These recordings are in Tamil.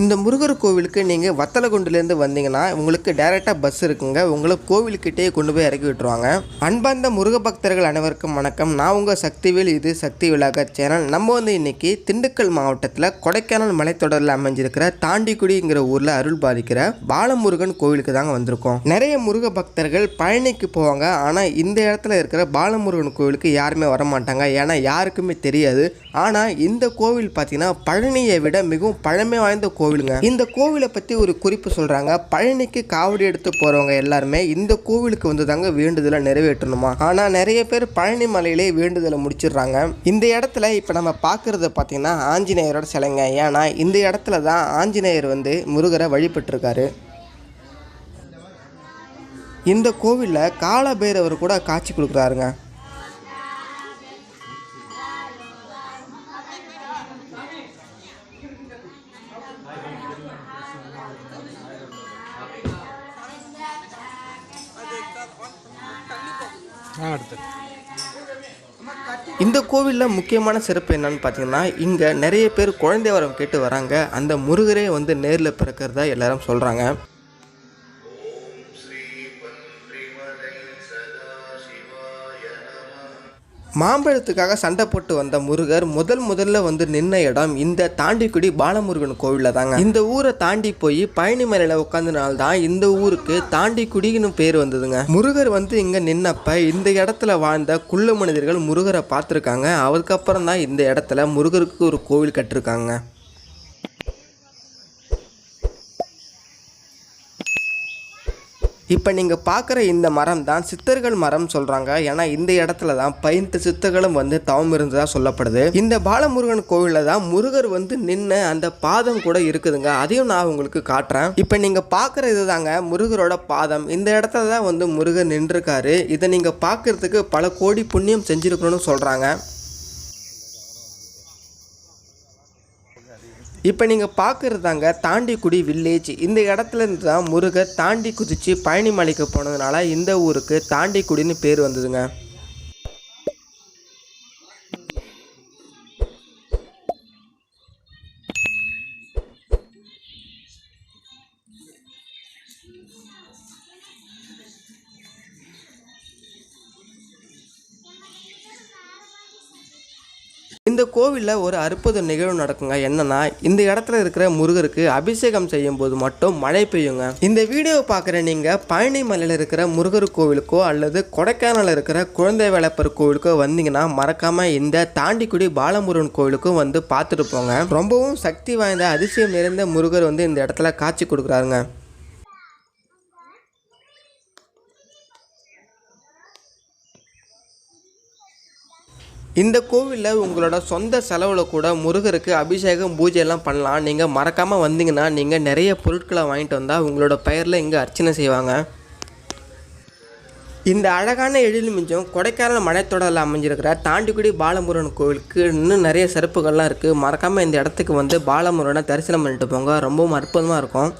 இந்த முருகர் கோவிலுக்கு நீங்கள் வத்தலகுண்டுலேருந்து வந்தீங்கன்னா உங்களுக்கு டைரெக்டாக பஸ் இருக்குங்க. உங்களை கோவிலுக்கிட்டே கொண்டு போய் இறக்கி விட்டுருவாங்க. அன்பார்ந்த முருக பக்தர்கள் அனைவருக்கும் வணக்கம். நான் உங்கள் சக்திவேல் இது சக்தி விழாக சேனல் நம்ம வந்து இன்னைக்கு திண்டுக்கல் மாவட்டத்தில் கொடைக்கானல் மலைத்தொடரில் அமைஞ்சிருக்கிற தாண்டிக்குடிங்கிற ஊரில் அருள் பாதிக்கிற பாலமுருகன் கோவிலுக்கு தாங்க வந்திருக்கோம். நிறைய முருக பக்தர்கள் பழனிக்கு போவாங்க. ஆனால் இந்த இடத்துல இருக்கிற பாலமுருகன் கோவிலுக்கு யாருமே வர மாட்டாங்க ஏன்னா யாருக்குமே தெரியாது. ஆனால் இந்த கோவில் பார்த்திங்கன்னா பழனியை விட மிகவும் பழமை வாய்ந்த கோவிலுங்க. இந்த கோவிலை பற்றி ஒரு குறிப்பு சொல்கிறாங்க பழனிக்கு காவடி எடுத்து போகிறவங்க எல்லாருமே இந்த கோவிலுக்கு வந்து தாங்க வேண்டுதலை நிறைவேற்றணுமா? ஆனால் நிறைய பேர் பழனி மலையிலே வேண்டுதலை முடிச்சிடுறாங்க. இந்த இடத்துல இப்போ நம்ம பார்க்குறது பார்த்தீங்கன்னா ஆஞ்சநேயரோட சிலைங்க. ஏன்னா இந்த இடத்துல தான் ஆஞ்சநேயர் வந்து முருகரை வழிபட்டிருக்காரு. இந்த கோவிலில் காலபைரவர் கூட காட்சி கொடுக்குறாருங்க. இந்த கோவிலில் முக்கியமான சிறப்பு என்னன்னு பார்த்தீங்கன்னா இங்கே நிறைய பேர் குழந்தை வரம் கேட்டு வராங்க. அந்த முருகரே வந்து நேரில் பிறக்கிறதா எல்லாரும் சொல்கிறாங்க மாம்பழத்துக்காக சண்டை போட்டு வந்த முருகர் முதல் முதல்ல வந்து நின்ன இடம் இந்த தாண்டிக்குடி பாலமுருகன் கோவிலில் தாங்க இந்த ஊரை தாண்டி போய் பழனி மலையில் உட்காந்தனால தான் இந்த ஊருக்கு தாண்டிக்குடின்னு பேர் வந்ததுங்க. முருகர் வந்து இங்கே நின்னப்ப இந்த இடத்துல வாழ்ந்த குள்ள மனிதர்கள் முருகரை பார்த்துருக்காங்க. அதுக்கப்புறம் தான் இந்த இடத்துல முருகருக்கு ஒரு கோவில் கட்டிருக்காங்க. இப்போ நீங்கள் பார்க்குற இந்த மரம் தான் சித்தர்கள் மரம் சொல்கிறாங்க ஏன்னா இந்த இடத்துல தான் பதினெட்டு சித்தர்களும் வந்து தவம் இருந்ததாக சொல்லப்படுது. இந்த பாலமுருகன் கோவிலில் தான் முருகர் வந்து நின்று அந்த பாதம் கூட இருக்குதுங்க. அதையும் நான் உங்களுக்கு காட்டுறேன். இப்போ நீங்கள் பார்க்குற இதுதாங்க முருகரோட பாதம். இந்த இடத்துல தான் வந்து முருகர் நின்றுருக்காரு. இதை நீங்கள் பார்க்குறதுக்கு பல கோடி புண்ணியம் செஞ்சுருக்கணும்னு சொல்கிறாங்க இப்போ நீங்கள் பார்க்குறது தாங்க தாண்டிக்குடி வில்லேஜ் இந்த இடத்துல இருந்து தான் முருகர் தாண்டி குதித்து பழனி மலைக்கு போனதுனால இந்த ஊருக்கு தாண்டிக்குடின்னு பேர் வந்ததுங்க. கோவிலில் ஒரு அற்புத நிகழ்வு நடக்குங்க. என்னன்னா இந்த இடத்துல இருக்கிற முருகருக்கு அபிஷேகம் செய்யும் போது மட்டும் மழை பெய்யுங்க. இந்த வீடியோவை பார்க்குற நீங்கள் பழனி மலையில் இருக்கிற முருகர் கோவிலுக்கோ அல்லது கொடைக்கானலில் இருக்கிற குழந்தை வேலப்பர் கோவிலுக்கோ வந்தீங்கன்னா மறக்காமல் இந்த தாண்டிக்குடி பாலமுருகன் கோவிலுக்கும் வந்து பார்த்துட்டு போங்க. ரொம்பவும் சக்தி வாய்ந்த அதிசயம் நிறைந்த முருகர் வந்து இந்த இடத்துல காட்சி கொடுக்குறாருங்க. இந்த கோவிலில் உங்களோட சொந்த செலவில் கூட முருகருக்கு அபிஷேகம் பூஜையெல்லாம் பண்ணலாம். நீங்கள் மறக்காமல் வந்தீங்கன்னா நீங்கள் நிறைய பொருட்களை வாங்கிட்டு வந்தால் உங்களோட பெயரில் இங்கே அர்ச்சனை செய்வாங்க. இந்த அழகான எழில் மிஞ்சம் கொடைக்கானல் மலைத்தொடரில் அமைஞ்சிருக்கிற தாண்டிக்குடி பாலமுருகன் கோவிலுக்கு இன்னும் நிறைய சிறப்புகள்லாம் இருக்குது மறக்காமல் இந்த இடத்துக்கு வந்து பாலமுருகனை தரிசனம் பண்ணிட்டு போங்க. ரொம்பவும் அற்புதமாக இருக்கும்.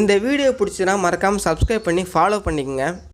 இந்த வீடியோ பிடிச்சினா மறக்காமல் சப்ஸ்கிரைப் பண்ணி ஃபாலோ பண்ணிக்கோங்க.